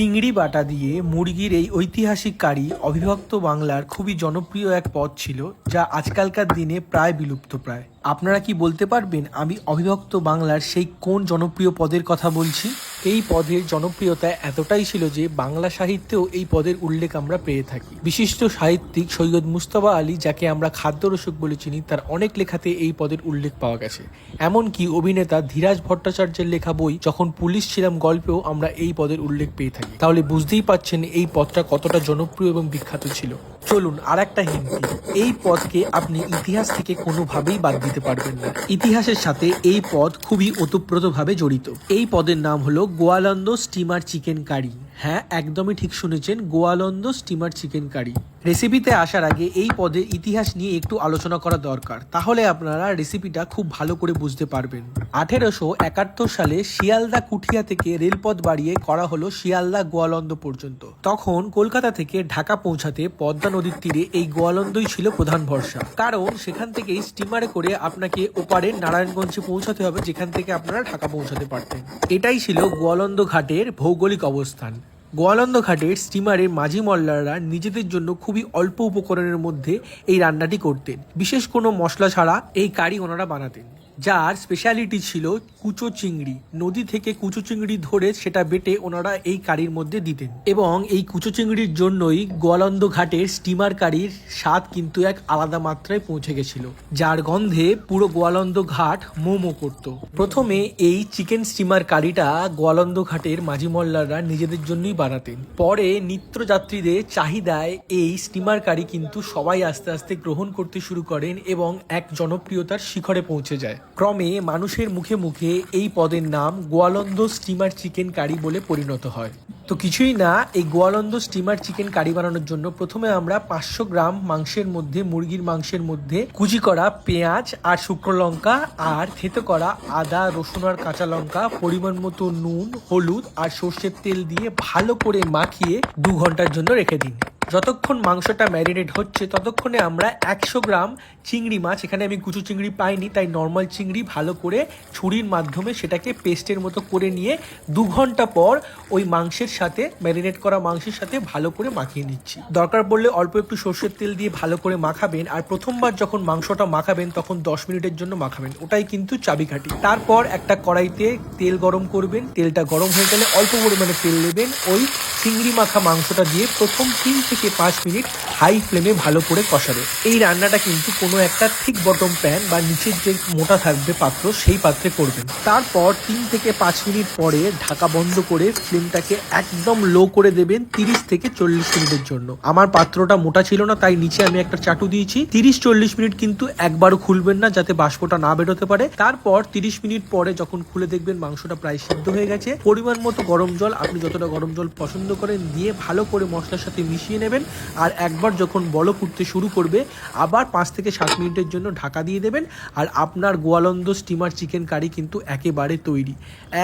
চিংড়ি বাটা দিয়ে মুরগির এই ঐতিহাসিক কারি অবিভক্ত বাংলার খুবই জনপ্রিয় এক পদ ছিল, যা আজকালকার দিনে প্রায় বিলুপ্ত প্রায়। আপনারা কি বলতে পারবেন আমি অবিভক্ত বাংলার সেই কোন জনপ্রিয় পদের কথা বলছি? এই পদের জনপ্রিয়তা এতটাই ছিল যে বাংলা সাহিত্যেও এই পদের উল্লেখ আমরা পেয়ে থাকি। বিশিষ্ট সাহিত্যিক সৈয়দ মুস্তফা আলী, যাকে আমরা খাদ্যরসিক বলে চিনি, তার অনেক লেখাতে এই পদের উল্লেখ পাওয়া গেছে। এমনকি অভিনেতা ধীরাজ ভট্টাচার্যের লেখা বই, যখন পুলিশ ছিলাম গল্পেও আমরা এই পদের উল্লেখ পেয়ে থাকি। তাহলে বুঝতেই পাচ্ছেন এই পদটা কতটা জনপ্রিয় এবং বিখ্যাত ছিল। চলুন আর একটা হিন্দি। এই পদকে আপনি ইতিহাস থেকে কোনোভাবেই বাদ দিতে পারবেন না। ইতিহাসের সাথে এই পদ খুবই ওতপ্রোতভাবে জড়িত। এই পদের নাম হলো গোয়ালন্দ স্টিমার চিকেন কারি। হ্যাঁ একদমই ঠিক শুনেছেন, গোয়ালন্দ স্টিমার চিকেন কারি। রেসিপিতে আসার আগে এই পদের ইতিহাস নিয়ে একটু আলোচনা করা দরকার। তাহলে আপনারা রেসিপিটা খুব ভালো করে বুঝতে পারবেন। আঠেরোশো একাত্তর সালে শিয়ালদা কুঠিয়া থেকে রেলপথ বাড়িয়ে করা হলো শিয়ালদা গোয়ালন্দ পর্যন্ত। তখন কলকাতা থেকে ঢাকা পৌঁছাতে পদ্মা নদীর তীরে এই গোয়ালন্দই ছিল প্রধান ভরসা। কারণ সেখান থেকেই স্টিমারে করে আপনাকে ওপারে নারায়ণগঞ্জে পৌঁছাতে হবে, যেখান থেকে আপনারা ঢাকা পৌঁছাতে পারতেন। এটাই ছিল গোয়ালন্দ ঘাটের ভৌগোলিক অবস্থান। গোয়ালন্দ ঘাটের স্টিমারের মাঝি মল্লাররা নিজেদের জন্য খুবই অল্প উপকরণের মধ্যে এই রান্নাটি করতেন। বিশেষ কোনো মশলা ছাড়া এই কারি ওনারা বানাতেন। যার স্পেশালিটি ছিল কুচো চিংড়ি। নদী থেকে কুচো চিংড়ি ধরে সেটা বেটে ওনারা এই কারির মধ্যে দিতেন। এবং এই কুচো চিংড়ির জন্যই গোয়ালন্দ ঘাটের স্টিমার কারির স্বাদ কিন্তু এক আলাদা মাত্রায় পৌঁছে গেছিল, যার গন্ধে পুরো গোয়ালন্দ ঘাট মোমো করত। প্রথমে এই চিকেন স্টিমার কারিটা গোয়ালন্দ ঘাটের মাঝি মল্লাররা নিজেদের জন্যই বানাতেন। পরে নিত্যযাত্রীদের চাহিদায় এই স্টিমার কারি কিন্তু সবাই আস্তে আস্তে গ্রহণ করতে শুরু করেন এবং এক জনপ্রিয়তার শিখরে পৌঁছে যায়। ক্রমে মানুষের মুখে মুখে এই পদের নাম গোয়ালন্দ স্টিমার চিকেন কারি বলে পরিণত হয়। তো কিছুই না, এই গোয়ালন্দ স্টিমার চিকেন কারি বানানোর জন্য প্রথমে আমরা পাঁচশো গ্রাম মাংসের মধ্যে, মুরগির মাংসের মধ্যে কুচি করা পেঁয়াজ আর শুকনো লঙ্কা আর থেতো করা আদা, রসুন আর কাঁচা লঙ্কা, পরিমাণ মতো নুন, হলুদ আর সর্ষের তেল দিয়ে ভালো করে মাখিয়ে দু ঘণ্টার জন্য রেখে দিন। যতক্ষণ মাংসটা ম্যারিনেট হচ্ছে, ততক্ষণে আমরা একশো গ্রাম চিংড়ি মাছ, এখানে আমি কুচু চিংড়ি পাইনি, তাই নর্মাল চিংড়ি ভালো করে ছুরির মাধ্যমে সেটাকে পেস্টের মতো করে নিয়ে দু ঘণ্টা পর ওই মাংসের সাথে ম্যারিনেট করা মাংসের সাথে ভালো করে মাখিয়ে নিচ্ছি। দরকার পড়লে অল্প একটু সর্ষের তেল দিয়ে ভালো করে মাখাবেন, আর প্রথমবার যখন মাংসটা মাখাবেন, তখন দশ মিনিটের জন্য মাখাবেন। ওটাই কিন্তু চাবিকাঠি। তারপর একটা কড়াইতে তেল গরম করবেন, তেলটা গরম হয়ে গেলে অল্প পরিমাণে তেল নেবেন ওই চিংড়ি মাখা মাংসটা দিয়ে প্রথম তিন থেকে পাঁচ মিনিট হাই ফ্লেমে ভালো করে কষাবে। এই রান্নাটা কিন্তু কোনো একটা ঠিক বটম প্যান বা নিচের যে মোটা থাকবে পাত্র, সেই পাত্রে করবেন। তারপর তিন থেকে পাঁচ মিনিট পরে ঢাকা বন্ধ করে ফ্লেমটাকে একদম লো করে দেবেন তিরিশ থেকে চল্লিশ মিনিটের জন্য। আমার পাত্রটা মোটা ছিল না, তাই নিচে আমি একটা চাটু দিয়েছি। তিরিশ চল্লিশ মিনিট কিন্তু একবারও খুলবেন না, যাতে বাষ্পটা না বেরোতে পারে। তারপর তিরিশ মিনিট পরে যখন খুলে দেখবেন মাংসটা প্রায় সিদ্ধ হয়ে গেছে। পরিমাণ মতো গরম জল, আপনি যতটা গরম জল পছন্দ করেন দিয়ে ভালো করে মশলার সাথে মিশিয়ে নেবেন। আর একবার যখন বলক উঠতে শুরু করবে, আবার পাঁচ থেকে সাত মিনিটের জন্য ঢাকা দিয়ে দেবেন। আর আপনার গোয়ালন্দ স্টিমার চিকেন কারি কিন্তু একেবারে তৈরি,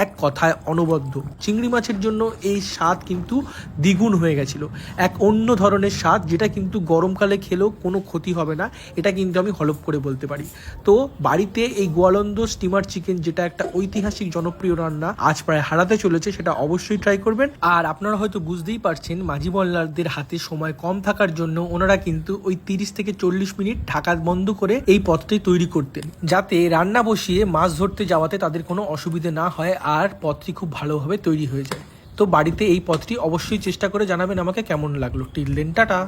এক কথায় অনবদ্য। চিংড়ি মাছের জন্য এই স্বাদ কিন্তু দ্বিগুণ হয়ে গেছিল। এক অন্য ধরনের স্বাদ, যেটা কিন্তু গরমকালে খেলেও কোনো ক্ষতি হবে না, এটা কিন্তু আমি হলপ করে বলতে পারি। তো বাড়িতে এই গোয়ালন্দ স্টিমার চিকেন, যেটা একটা ঐতিহাসিক জনপ্রিয় রান্না, আজ প্রায় হারাতে চলেছে, সেটা অবশ্যই ট্রাই করবেন। আর আপনারা হয়তো বুঝতেই পারছেন, মাঝি মল্লারদের হাতে সময় কম থাকার জন্য ওনারা কিন্তু ওই তিরিশ থেকে চল্লিশ মিনিট ঢাকা বন্ধ করে এই পথটি তৈরি করতেন। যাতে রান্না বসিয়ে মাছ ধরতে যাওয়াতে তাদের কোনো অসুবিধে না হয় আর পথটি খুব ভালোভাবে তৈরি হয়ে যায়। তো বাড়িতে এই পথটি অবশ্যই চেষ্টা করে জানাবেন আমাকে কেমন লাগল। Till then, tata.